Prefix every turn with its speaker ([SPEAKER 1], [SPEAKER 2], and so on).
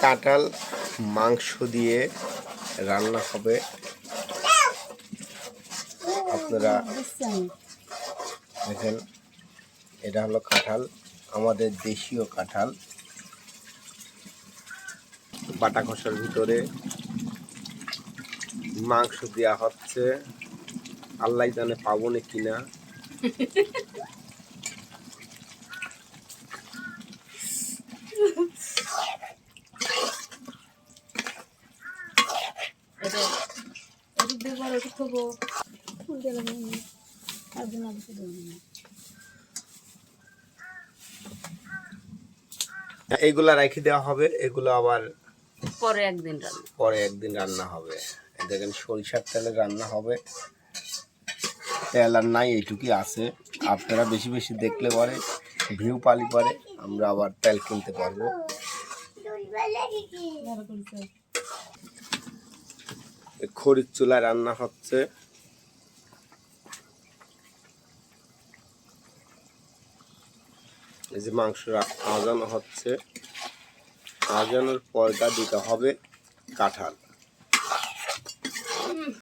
[SPEAKER 1] কাঁঠাল মাংস দিয়ে রান্না হবে। আপনারা দেখেন এটা হলো কাঁঠাল আমাদের দেশীয় কাঁঠাল। বাটা কষার ভিতরে মাংস দেওয়া হচ্ছে। আল্লাহ জানে পাবো না কিনা। এইগুলা রেখে দেওয়া হবে এগুলো আবার
[SPEAKER 2] পরে একদিন রান্না।
[SPEAKER 1] পরে একদিন রান্না হবে। দেখেন সরিষার তেলে রান্না হবে। তেল আর নাই এইটুকুই আছে। আপনারা বেশি বেশি দেখলে পরে ভিউ পালি পরে আমরা আবার তেল কিনতে পারব। খড়ির চুলায় রান্না হচ্ছে। এই যে মাংস আজানো হচ্ছে। আজানোর পরটা দিতে হবে কাঁঠাল।